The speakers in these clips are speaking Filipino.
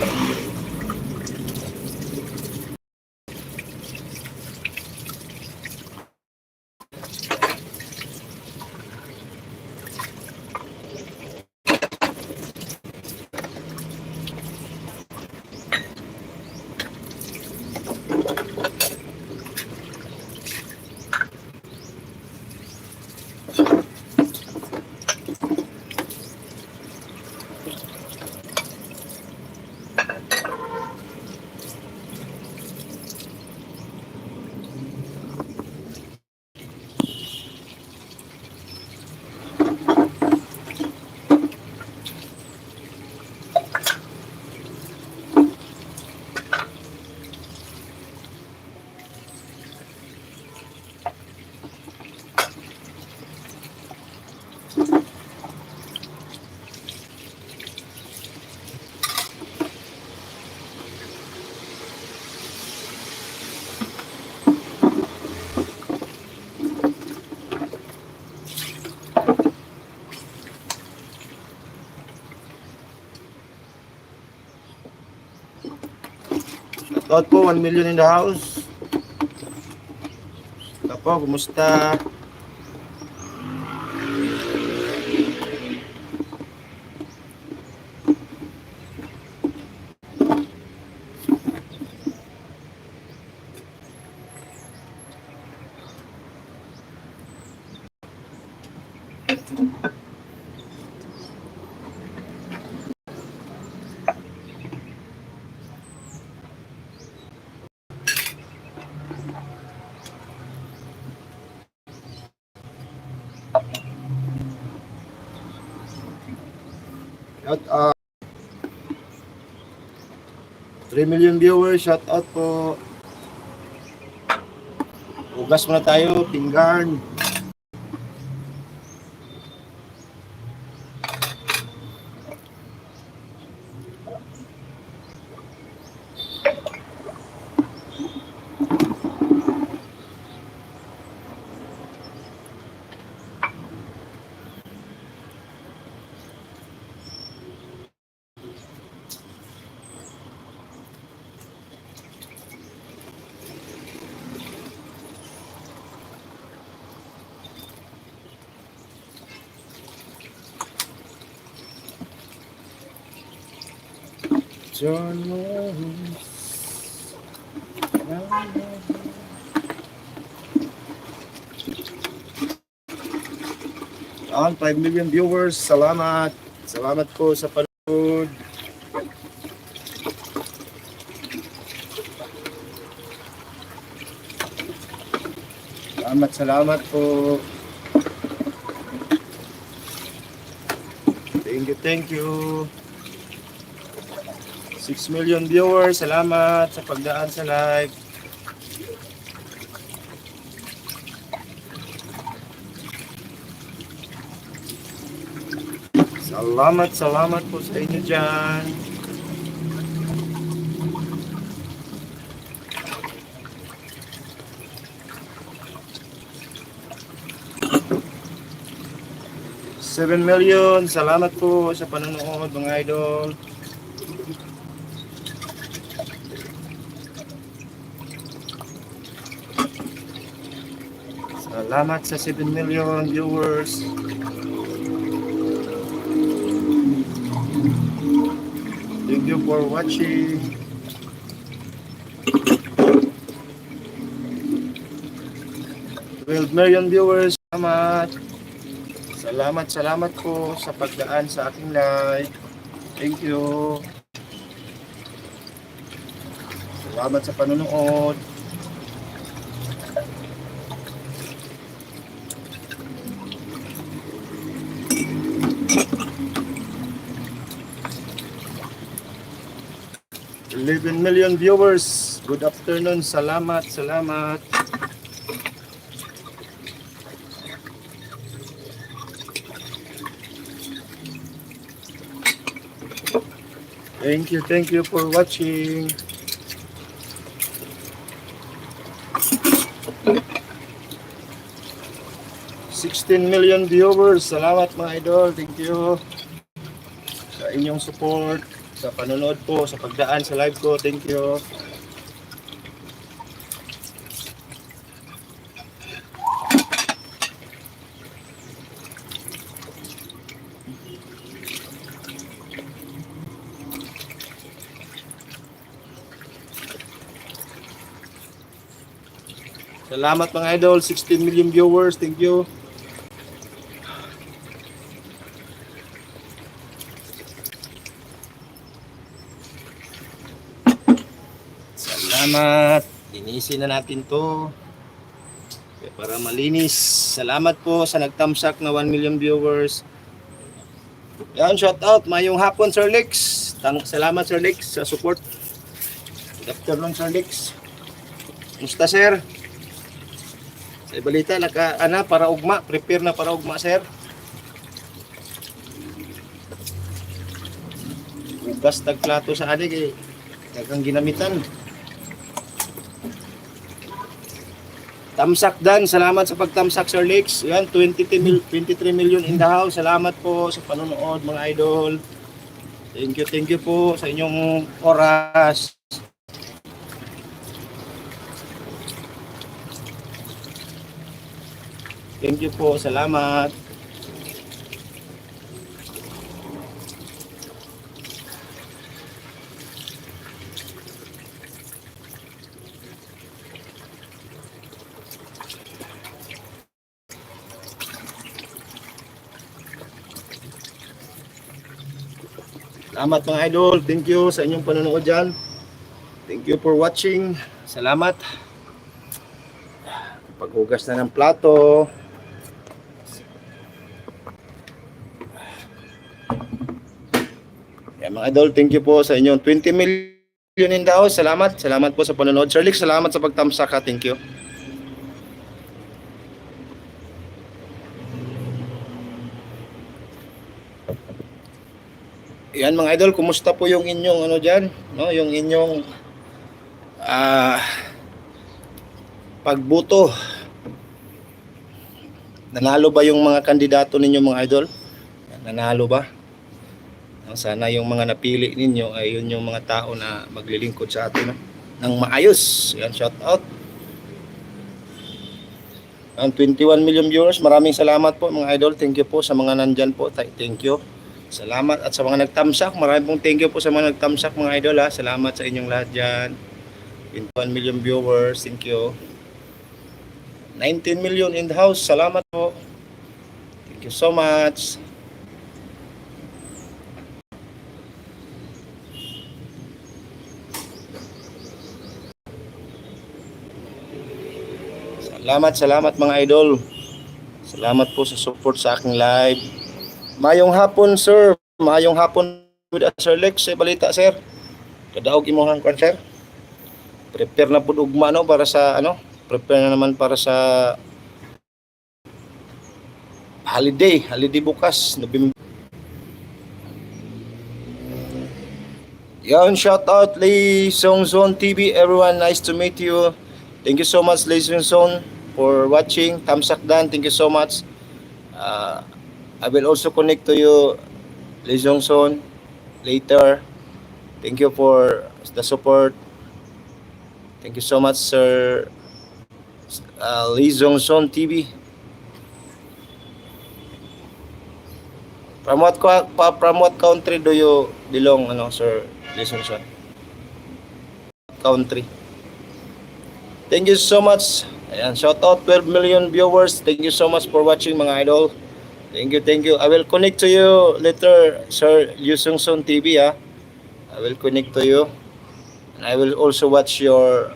you Shoutout po, 1 million in the house. Ito po, kumusta? Shout out. 3 million viewers, shout out po. Ugas muna tayo, pinggan. John Lawrence. Yan, 5 million viewers. Salamat. Salamat po sa panood. Salamat, salamat po. Thank you, thank you. 6 million viewers. Salamat sa pagdaan sa live. Salamat, salamat po sa inyo dyan. Seven million. Salamat po sa panonood mga idol. Salamat sa 7 million viewers. Thank you for watching. Twelve million viewers, salamat. Salamat, salamat po sa pagdaan sa aking live. Thank you. Salamat sa panonood. Eleven million viewers. Good afternoon. Salamat, salamat. Thank you, thank you for watching. Sixteen million viewers. Salamat mga idol. Thank you sa inyong support. Sa panonood po, sa pagdaan sa live ko. Thank you. Salamat mga idol, 16 million viewers. Thank you. Salamat. Linisin na natin to. Para malinis. Salamat po sa nagtamsak na 1 million viewers. Yan, shout out. Mayong hapon, Sir Lex. Salamat, Sir Lex, sa support. Good afternoon, Sir Lex. Musta, Sir? Sa balita, naka, ana, para ugma. Prepare na para ugma, Sir. Ugas tagplato sa adik eh. Dagang ginamitan. Tamsak Dan, salamat sa pagtamsak Sir Lex. Yan, 23, mil, 23 million in the house. Salamat po sa panonood mga idol. Thank you, thank you po sa inyong oras. Thank you po, salamat. Salamat mga idol. Thank you sa inyong panonood dyan. Thank you for watching. Salamat. Paghugas na ng plato. Yan mga idol, thank you po sa inyong 20 million in house. Salamat. Salamat po sa panonood. Sir Lick, salamat sa pagtamsak ha. Thank you. Yan mga idol, kumusta po yung inyong ano diyan, no? Yung inyong ah pagbuto. Nanalo ba yung mga kandidato ninyo mga idol? Nanalo ba? Sana yung mga napili ninyo ay yun yung mga tao na maglilingkod sa atin no? ng maayos. Yan, shout out. Ang 21 million viewers, maraming salamat po mga idol. Thank you po sa mga nandyan po. Thank you. Salamat at sa mga nagtamsak, maraming pong thank you po sa mga nagtamsak mga idol ha. Salamat sa inyong lahat dyan. 21 million viewers, thank you. 19 million in the house, salamat po. Thank you so much. Salamat, salamat mga idol. Salamat po sa support sa aking live. Mayong hapon, sir. Mayong hapon with us, Sir Lex. Sa balita, sir. Kadaog imo hang sir. Prepare na po ugma, no, para sa, ano, prepare na naman para sa holiday. Holiday bukas. November. Yan, shout out Lee Song Zone TV. Everyone, nice to meet you. Thank you so much, Lee Song Zone, for watching. Tamsak Dan, thank you so much. Uh, I will also connect to you, Lee Jong Son, later. Thank you for the support. Thank you so much, Sir uh, Lee Jong Son TV. From what, from what country do you belong, ano, Sir Lee Jong Son? Country. Thank you so much. Ayan, shout out 12 million viewers. Thank you so much for watching mga idol. Thank you, thank you. I will connect to you later, Sir Yusung Son TV, ha. I will connect to you. And I will also watch your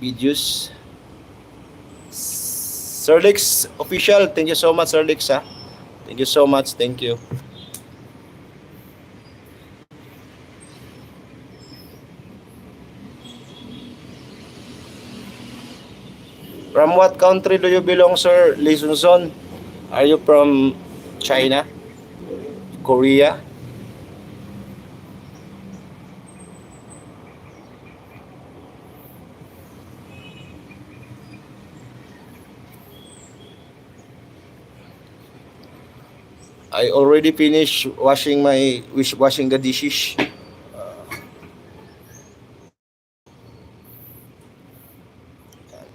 videos. Sir Lex official, thank you so much, Sir Lex, ha. Thank you so much, thank you. From what country do you belong, Sir Lee Sun Son? Are you from China? Korea? I already finished washing my washing the dishes. Uh,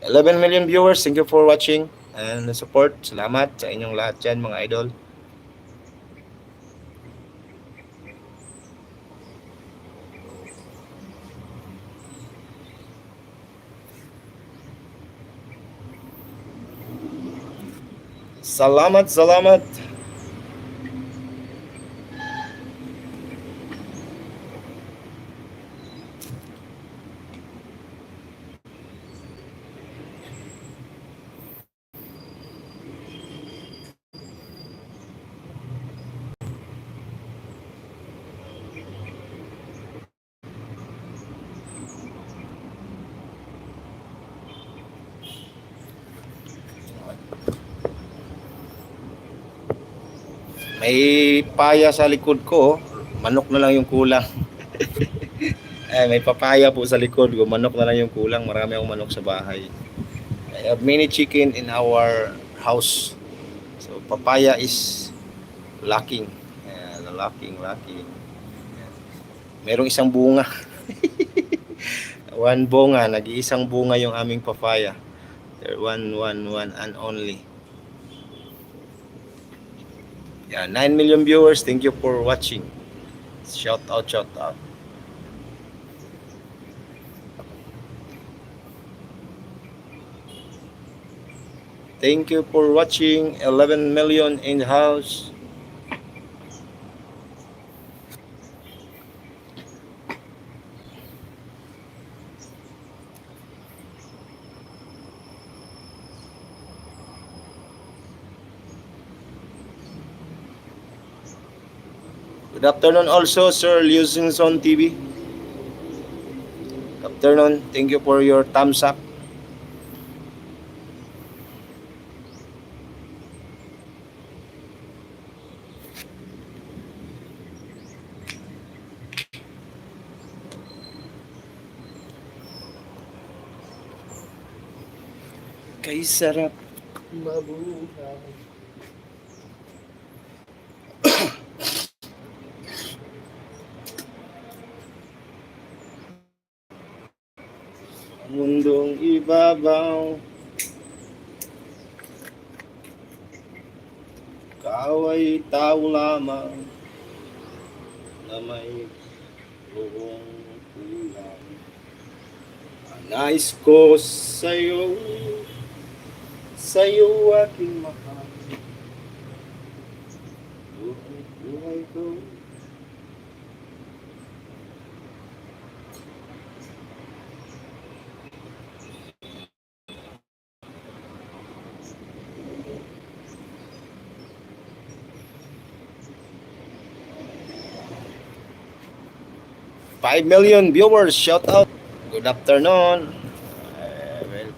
11 million viewers, thank you for watching and support. Salamat sa inyong lahat dyan mga idol. Salamat, salamat. May paya sa likod ko. Manok na lang yung kulang. eh, may papaya po sa likod ko. Manok na lang yung kulang. Marami akong manok sa bahay. I have many chicken in our house. So, papaya is lacking. Ayan, lacking, lacking. Ayan. Merong isang bunga. one bunga. Nag-iisang bunga yung aming papaya. There, one, one, one and only. Yeah, 9 million viewers. Thank you for watching. Shout out, shout out. Thank you for watching. 11 million in house. Good afternoon also, Sir Liu Son TV. Good afternoon. Thank you for your thumbs up. Kay sarap mabuhay. Ibabaw. Ikaw ay tao lamang na may buong kulang Nais ko sa'yo sa'yo aking mahal. Buhay, buhay ko Five million viewers, shout out. Good afternoon. Well,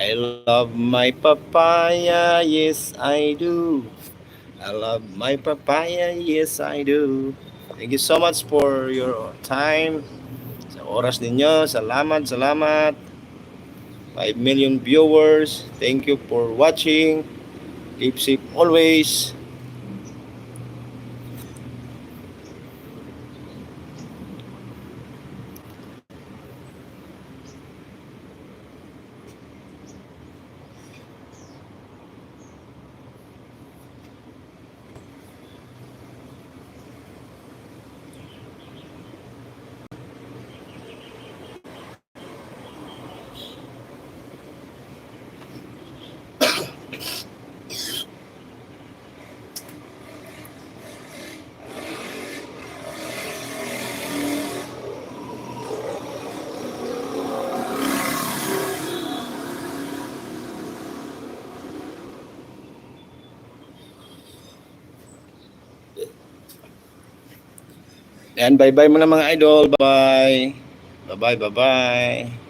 I love my papaya, yes I do. I love my papaya, yes I do. Thank you so much for your time. Sa oras ninyo, salamat, salamat. 5 million viewers. Thank you for watching. Keep safe always. Yan, bye-bye muna mga idol. Bye. Bye-bye, bye-bye.